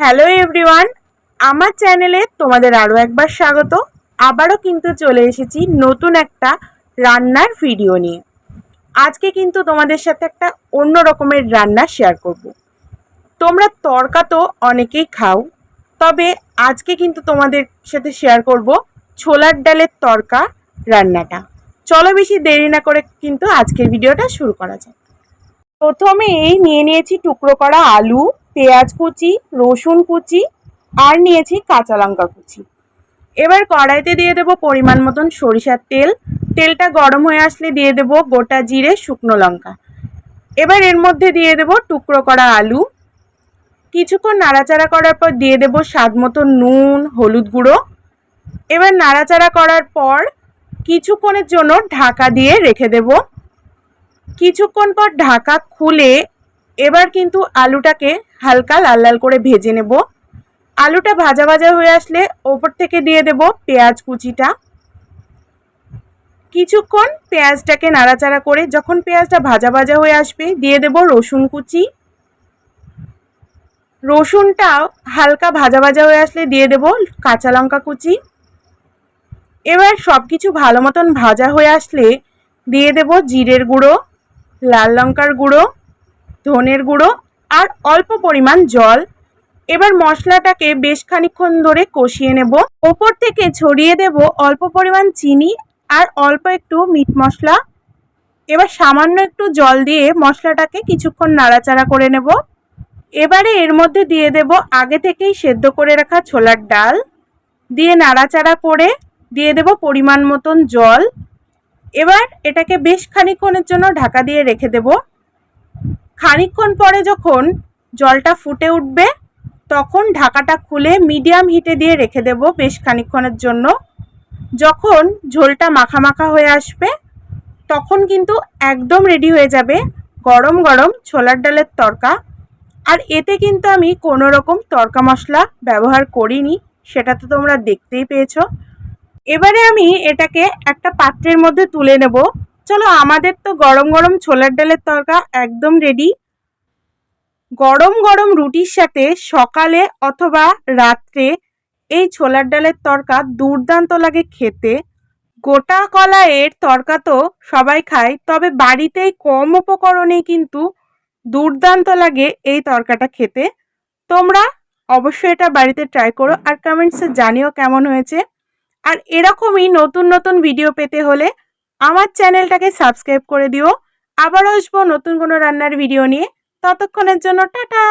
Hello everyone আমার চ্যানেলে তোমাদের আরও একবার স্বাগত। আবারও কিন্তু চলে এসেছি নতুন একটা রান্নার ভিডিও নিয়ে। আজকে কিন্তু তোমাদের সাথে একটা অন্য রকমের রান্না শেয়ার করব। তোমরা তরকা তো অনেকেই খাও, তবে আজকে কিন্তু তোমাদের সাথে শেয়ার করব ছোলার ডালের তরকা রান্নাটা। চলো বেশি দেরি না করে কিন্তু আজকের ভিডিওটা শুরু করা যাক। প্রথমে এই নিয়ে নিয়েছি টুকরো করা আলু পেঁয়াজ কুচি, রসুন কুচি আর নিয়েছি কাঁচা লঙ্কা কুচি। এবার কড়াইতে দিয়ে দেব পরিমাণ মতন সরিষার তেল। তেলটা গরম হয়ে আসলে দিয়ে দেব গোটা জিরে, শুকনো লঙ্কা। এবার এর মধ্যে দিয়ে দেব টুকরো করা আলু। কিছুক্ষণ নাড়াচাড়া করার পর দিয়ে দেব স্বাদ মতো নুন, হলুদ গুঁড়ো। এবার নাড়াচাড়া করার পর কিছুক্ষণের জন্য ঢাকা দিয়ে রেখে দেব। কিছুক্ষণ পর ঢাকা খুলে এবার কিন্তু আলুটাকে হালকা লাল লাল করে ভেজে নেব। আলুটা ভাজা ভাজা হয়ে আসলে ওপর থেকে দিয়ে দেব পেঁয়াজ কুচিটা। কিছুক্ষণ পেঁয়াজটাকে নাড়াচাড়া করে যখন পেঁয়াজটা ভাজা ভাজা হয়ে আসবে দিয়ে দেব রসুন কুচি। রসুনটা হালকা ভাজা ভাজা হয়ে আসলে দিয়ে দেব কাঁচা লঙ্কা কুচি। এবার সব কিছু ভালো মতন ভাজা হয়ে আসলে দিয়ে দেব জিরের গুঁড়ো, লাল লঙ্কার গুঁড়ো ধনের গুঁড়ো আর অল্প পরিমাণ জল। এবার মশলাটাকে বেশ খানিক্ষণ ধরে কষিয়ে নেব। ওপর থেকে ছড়িয়ে দেব অল্প পরিমাণ চিনি আর অল্প একটু মিট মশলা। এবার সামান্য একটু জল দিয়ে মশলাটাকে কিছুক্ষণ নাড়াচাড়া করে নেব। এবারে এর মধ্যে দিয়ে দেব আগে থেকেই সেদ্ধ করে রাখা ছোলার ডাল। দিয়ে নাড়াচাড়া করে দিয়ে দেব পরিমাণ মতন জল। এবার এটাকে বেশ খানিক্ষণের জন্য ঢাকা দিয়ে রেখে দেব। খানিক্ষণ পরে যখন জলটা ফুটে উঠবে, তখন ঢাকাটা খুলে মিডিয়াম হিটে দিয়ে রেখে দেব বেশ খানিক্ষণের জন্য। যখন ঝোলটা মাখা মাখা হয়ে আসবে, তখন কিন্তু একদম রেডি হয়ে যাবে গরম গরম ছোলার ডালের তরকা। আর এতে কিন্তু আমি কোনো রকম তরকা মশলা ব্যবহার করিনি, সেটা তো তোমরা দেখতেই পেয়েছ। এবারে আমি এটাকে একটা পাত্রের মধ্যে তুলে নেব। চলো, আমাদের তো গরম গরম ছোলার ডালের তরকা একদম রেডি গরম গরম রুটির সাথে সকালে অথবা রাত্রে এই ছোলার ডালের তরকা দুর্দান্ত লাগে খেতে। গোটা কলাইয়ের তরকা তো সবাই খায়, তবে বাড়িতেই কম উপকরণে কিন্তু দুর্দান্ত লাগে এই তরকাটা খেতে। তোমরা অবশ্যই এটা বাড়িতে ট্রাই করো আর কমেন্টসে জানিও কেমন হয়েছে। আর এরকমই নতুন নতুন ভিডিও পেতে হলে আমার চ্যানেলটাকে সাবস্ক্রাইব করে দিও। আবার আসব নতুন কোনো রান্নার ভিডিও নিয়ে। ততক্ষণের জন্য টাটা!